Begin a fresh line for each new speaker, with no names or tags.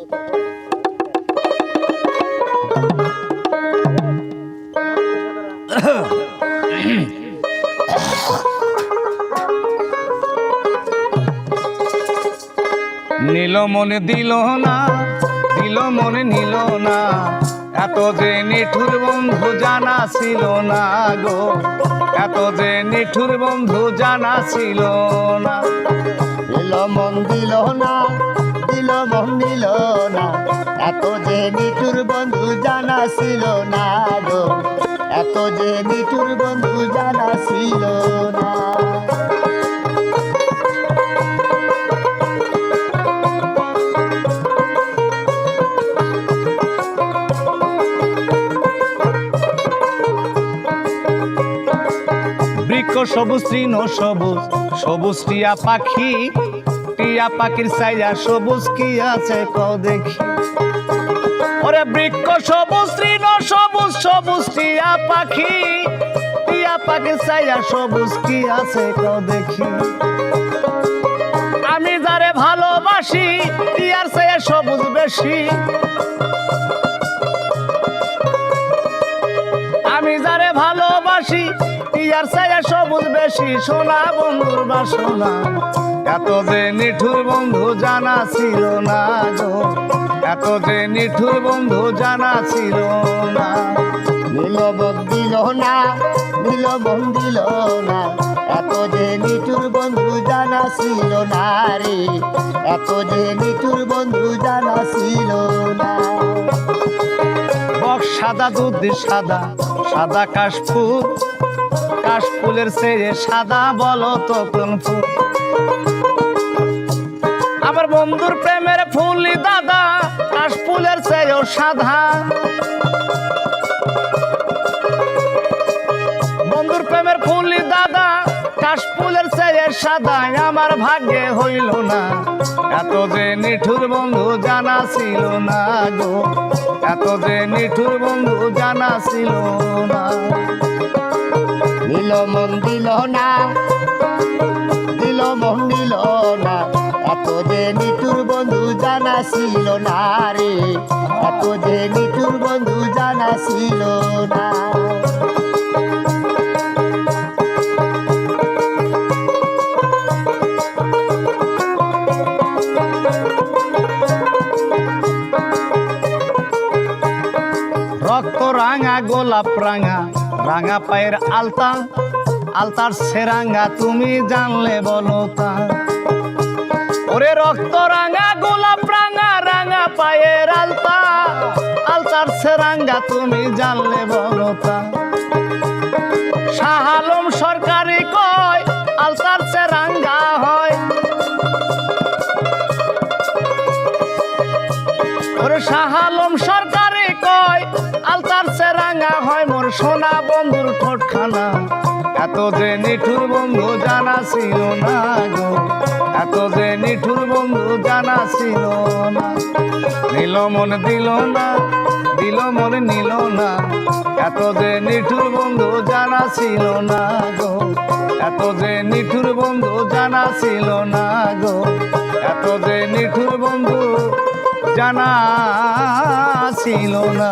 নীল মনে দিল না, দিল মনে নিল না। এত যে নিঠুর বন্ধু জানা ছিল না গো। এত যে নিঠুর বন্ধু জানা ছিল না।
দিল মন দিল না মন দিল না। এত যে নিঠুর বন্ধু জানা ছিল না গো। এত যে নিঠুর বন্ধু জানা ছিল না।
বৃক্ষ সবুজ, তৃণ সবুজ সবুজ টিয়া পাখি। টিয়া পাখির সাইয়া সবুজ কি আছে কও দেখি। ওরে বৃক্ষ সবুজ, তৃণ সবুজ সবুজ টিয়া পাখি। টিয়া পাখির সাইয়া সবুজ কি আছে কও দেখি। আমি যারে ভালোবাসি, টিয়ার সাইয়া সবুজ বেশি। আমি যারে ভালোবাসি, টিয়ার ছায়া সবুজ বেশি। সোনা বন্ধুর বাসনা। এত যে নিঠুর বন্ধু জানা ছিল না গো। এত যে নিঠুর বন্ধু জানা ছিল না।
দিল মন দিল না দিল মন দিল না। এত যে নিঠুর বন্ধু জানা ছিল না রে। এত যে নিঠুর বন্ধু জানা ছিল না।
সাদা দুধ সাদা সাদা কাশফুল কাশফুলের চেয়ে সাদা বলো তো কোন ফুল? আমার বন্ধুর প্রেমের ফুলি দাদা কাশফুলের চেয়েও সাদা। বন্ধুর প্রেমের ফুলি দাদা কাশফুলের চেয়ে সাদা, আমার ভাগ্যে হইল না। এত যে নিঠুর বন্ধু জানা ছিল না গো, এত যে নিঠুর বন্ধু জানা ছিল না।
দিল মন দিল না। দিল মন দিল না। এত যে নিতুর বন্ধু জানা ছিল না রে। এত যে নিতুর বন্ধু জানা ছিল না।
রক্ত রাঙা গোলাপ রাঙা রাঙা পায়ের আলতা, আলতার সেরাঙ্গা তুমি জানলে বলো তা। ওরে রক্ত রাঙা, গোলাপ রাঙা রাঙা পায়ের আলতা, আলতার সেরাঙ্গা তুমি জানলে বলো তা। শাহ আলম সরকারি কয়, আলতার সেরাঙ্গা হয়। ওরে শাহ আলম সরকারে সোনা বন্ধুর ঠোঁটখানা এত যে নিঠুর বন্ধু জানা ছিল না গো। এত যে নিঠুর বন্ধু জানা ছিল না। নীল মন দিল না, দিল মন নিল না। এত যে নিঠুর বন্ধু জানা ছিল না গো। এত যে নিঠুর বন্ধু জানা ছিল না গো। এত যে নিঠুর বন্ধু জানা ছিল না।